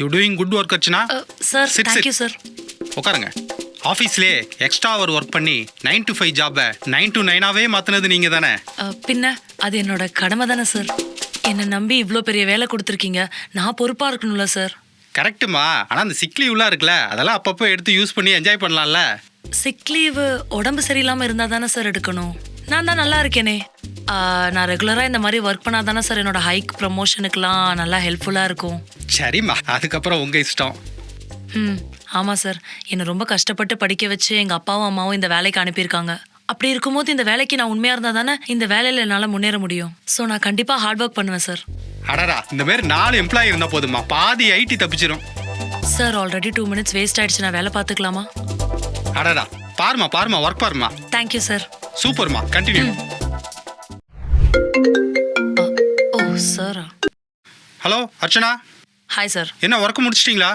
You doing good work Archana sir Sit, thank you sit. Sir உட்காருங்க. ஆஃபீஸ்லேயே extra அவர் work பண்ணி nine to five ஜாபை nine to நைனாவே மாற்றினது நீங்கள் தானே? பின்ன அது என்னோட கடமை தானே சார் என்னை நம்பி இவ்வளோ பெரிய வேலை கொடுத்துருக்கீங்க. நான் பொறுப்பாக இருக்கணும்ல சார் கரெக்ட்டுமா ஆனால் அந்த சிக் லீவ்லாம் இருக்குல்ல அதெல்லாம் அப்பப்போ எடுத்து யூஸ் பண்ணி என்ஜாய் பண்ணலாம்ல. சிக் லீவு உடம்பு சரியில்லாமல் இருந்தால் தானே சார் எடுக்கணும். நான் தான் நல்லா இருக்கேனே. நான் ரெகுலராக இந்த மாதிரி ஒர்க் பண்ணால் தானே சார் என்னோட ஹைக் ப்ரமோஷனுக்குலாம் நல்லா ஹெல்ப்ஃபுல்லாக இருக்கும். சரிம்மா அதுக்கப்புறம் உங்கள் இஷ்டம். ம் ஆமாம் சார் என்னை ரொம்ப கஷ்டப்பட்டு படிக்க வச்சு எங்கள் அப்பாவும் அம்மாவும் இந்த வேலைக்கு அனுப்பியிருக்காங்க. அப்படி இருக்கும்போது இந்த வேலைக்கு நான் உண்மையாக இருந்தால் தானே இந்த வேலையில் என்னால் முன்னேற முடியும். ஸோ நான் கண்டிப்பாக ஹார்ட் ஒர்க் பண்ணுவேன் சார் அடடா இந்த மாதிரி நாலு எம்ப்ளாயி இருந்தால் போதுமா பாதி IT தப்பிச்சிரும். Sir already two minutes waste ஆயிடுச்சு. நான் வேலை பார்த்துக்கலாமா? அடடா பாருமா பாருமா ஒர்க் பாருமா தேங்க்யூ சார் சூப்பர்மா கண்டினியூ ஓ சாரா. ஹலோ அர்ச்சனா? ஹாய் சார் என்ன ஒர்க் முடிச்சிட்டிங்களா?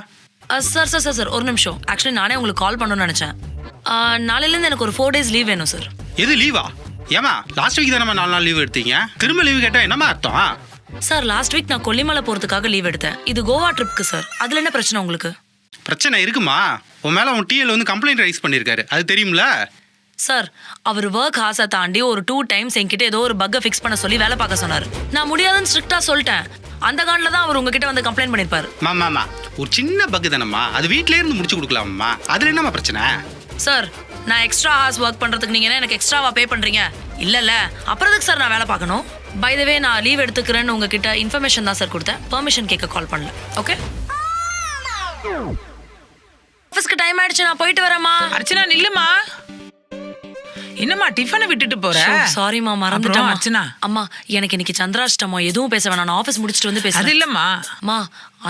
சார் சார் சார் சார் ஒரு நிமிஷம். ஆக்சுவலி நானே உங்களுக்கு கால் பண்ணணும்னு நினச்சேன். நாளையிலேருந்து எனக்கு ஒரு ஃபோர் டேஸ் லீவ் வேணும் சார் எது லீவா ஏமா லாஸ்ட் வீக் தானே நாலு நாள் லீவ் எடுத்தீங்க? திரும்ப லீவு கேட்டால் என்னம்மா அர்த்தம்? சார் லாஸ்ட் வீக் நான் கொல்லிமலை போகிறதுக்காக லீவ் எடுத்தேன். இது கோவா ட்ரிப்க்கு சார் அதில் என்ன பிரச்சனை உங்களுக்கு? பிரச்சனை இருக்குமா? உன் மேலே உன் டிஎல் வந்து கம்ப்ளைண்ட் ரைஸ் பண்ணியிருக்காரு. அது தெரியும்ல? சார் அவர் ஒர்க் ஹாஸை தாண்டி ஒரு டூ டைம்ஸ் என்கிட்ட ஏதோ ஒரு பக்கை ஃபிக்ஸ் பண்ண சொல்லி வேலை பார்க்க சொன்னார். நான் முடியாதுன்னு ஸ்ட்ரிக்டாக சொல்லிட்டேன். அந்த காண்டில் தான் அவர் உங்ககிட்ட வந்து கம்ப்ளைண்ட் பண்ணியிருப்பார் மாமாமா ஒரு சின்ன பக்கு தானம்மா. அது வீட்டிலே இருந்து முடிச்சு கொடுக்கலாம்மா அதில் என்னம்மா பிரச்சனை? சார் நான் எக்ஸ்ட்ரா ஹார்ஸ் ஒர்க் பண்ணுறதுக்கு நீங்கள் என்ன எனக்கு எக்ஸ்ட்ராவா பே பண்ணுறீங்க இல்லைல்ல அப்புறம் எதுக்கு சார் நான் வேலை பார்க்கணும்? பை வே நான் லீவ் எடுத்துக்கிறேன்னு உங்ககிட்ட இன்ஃபர்மேஷன் தான் சார் கொடுத்தேன். பெர்மிஷன் கேட்க கால் பண்ணல. ஓகே ஆஃபீஸ்க்கு டைம் ஆயிடுச்சு. நான் போயிட்டு வரேம்மா. அர்ச்சனா நில்லுமா டிஃபனை விட்டுட்டு போற? சாரிம்மா மறந்துட்டேன் அர்ச்சனா? அம்மா எனக்கு இன்னைக்கு சந்திராஷ்டமோ எதுவும் பேச வேணாம். நான் ஆஃபீஸ் முடிச்சுட்டு வந்து அது பேசுறேன் இல்லம்மா. அம்மா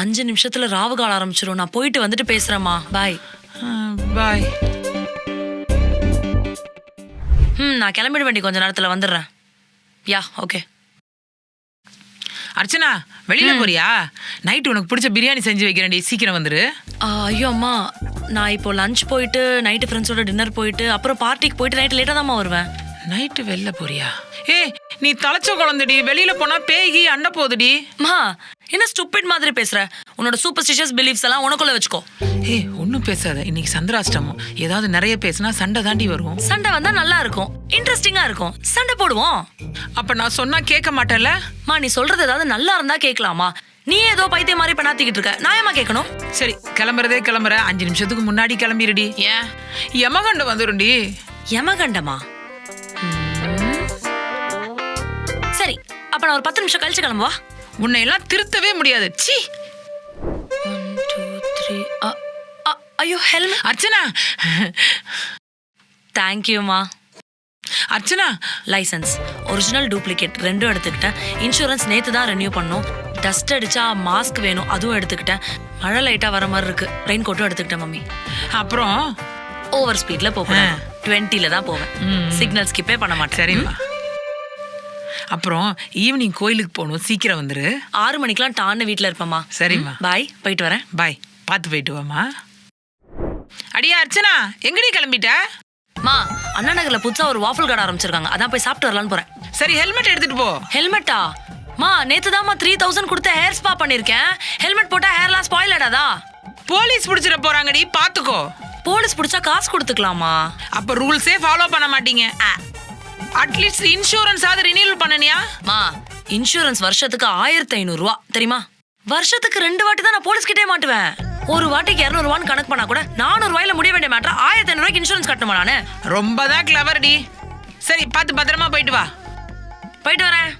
அஞ்சு நிமிஷத்துல ராவு கால ஆரம்பிச்சிரும். நான் போயிட்டு வந்துட்டு பேசுறேம்மா. பாய் பாய் ம் நான் கிளம்பிட வேண்டி கொஞ்ச நேரத்துல வந்துடுறேன். யா ஓகே அர்ச்சனா வெளியில போறியா? நைட் உனக்கு பிடிச்ச பிரியாணி செஞ்சு வைக்கிறேன்டி. சீக்கிரம் வந்துரு. ஐயோ அம்மா. நான் இப்போ லஞ்ச் போயிட்டு நைட்டு ஃப்ரெண்ட்ஸோட டின்னர் போயிட்டு அப்புறம் பார்ட்டிக்கு போயிட்டு நைட்டு லேட்டாக தான்மா வருவேன். நைட்டு வெளில போறியா? ஏய் நீ தலைச்ச குழந்தைடி வெளியில போனா பேகி அண்ட போகுதுடி அம்மா என்ன ஸ்டூபிட் மாதிரி பேசுற? உன்னோட சூப்பர்ஸ்டிஷியஸ் பிலீஃப்ஸ் எல்லாம் உனக்குள்ள வச்சுக்கோ. ஏய் ஒன்றும் பேசாத. இன்னைக்கு சந்திராஷ்டமம். ஏதாவது நிறைய பேசினா சண்டை தாண்டி வரும். சண்டை வந்தா நல்லா இருக்கும். இன்ட்ரெஸ்டிங்கா இருக்கும். சண்டை போடுவோம். அப்ப நான் சொன்னா கேட்க மாட்டேன்ல? மா நீ சொல்றது ஏதாவது நல்லா இருந்தா கேட்கலாமா? நீ ஏதோ பைத்தியம் மாதிரி பண்ணாத்திக்கிட்டு இருக்க. நான் ஏமா கேட்கணும்? சரி கிளம்புறதே கிளம்புற. அஞ்சு நிமிஷத்துக்கு முன்னாடி கிளம்பிடுடி ஏன்? யமகண்டம் வந்துரும்டி. யமகண்டமா. சரி அப்ப நான் ஒரு பத்து நிமிஷம் கழிச்சு கிளம்புவா உன்னை எல்லாம் திருத்தவே முடியாது. த்ரீ ஐயோ ஹெல்மெட் அர்ச்சனா. தேங்க்யூமா அர்ச்சனா. லைசன்ஸ் ஒரிஜினல் டூப்ளிகேட் ரெண்டும் எடுத்துக்கிட்டேன். இன்சூரன்ஸ் நேற்று தான் ரெனியூ பண்ணோம். டஸ்ட் அடிச்சா மாஸ்க் வேணும். அதுவும் எடுத்துக்கிட்டேன். மழை லைட்டாக வர மாதிரி இருக்கு. ரெயின் கோட்டும் எடுத்துக்கிட்டேன் மம்மி. அப்புறம்? ஓவர் ஸ்பீட்ல போகணும் டுவெண்ட்டில தான் போவேன். சிக்னல் ஸ்கிப்பே பண்ண மாட்டேன். சரிம்மா. அப்புறம் ஈவினிங் கோயிலுக்கு போகணும். சீக்கிரம் வந்துரு. ஆறு மணிக்கெல்லாம் டான்னு வீட்டில் இருப்பேம்மா. சரிம்மா. பாய் போயிட்டு வரேன். பாய் பார்த்து போயிட்டு வாமா அடியா அர்ச்சனா எங்கடி கிளம்பிட்ட? மா அண்ணா நகர்ல புதுசா ஒரு வாஃபல் கடை ஆரம்பிச்சிருக்காங்க. அதான் போய் சாப்பிட்டு வரலான்னு போறேன். சரி ஹெல்மெட் எடுத்துட்டு போ. ஹெல்மெட்டா மா நேத்து தான்மா த்ரீ தௌசண்ட் கொடுத்து ஹேர் ஸ்பா பண்ணிருக்கேன். ஹெல்மெட் போட்டா ஹேர்லாம் ஸ்பாயில் ஆடாதா போலீஸ் பிடிச்சிட போறாங்கடி பாத்துக்கோ. போலீஸ் பிடிச்சா காசு கொடுத்துக்கலாமா? அப்ப ரூல்ஸே ஃபாலோ பண்ண மாட்டீங்க. அட்லீஸ்ட் இன்சூரன்ஸ் ஆவது ரினியூவல் பண்ணனியா? மா இன்சூரன்ஸ் வருஷத்துக்கு ஆயிரத்தி ஐநூறு ரூபா தெரியுமா? வருஷத்துக்கு ரெண்டு வாட்டி தான் நான் போலீஸ் கிட்டே மாட்டுவேன். ஒரு வாட்டிக்கு இரநூறுவான்னு கணக்கு பண்ணா கூட நானூறு ரூபாயில முடிய வேண்டிய மேட்டர் ஆயிரத்தி ஐநூறு ரூபாய்க்கு இன்சூரன்ஸ் கட்டணுமா நானு? ரொம்ப தான் கிளவர்டி சரி பார்த்து பத்திரமா போயிட்டு வா. போயிட்டு வரேன்.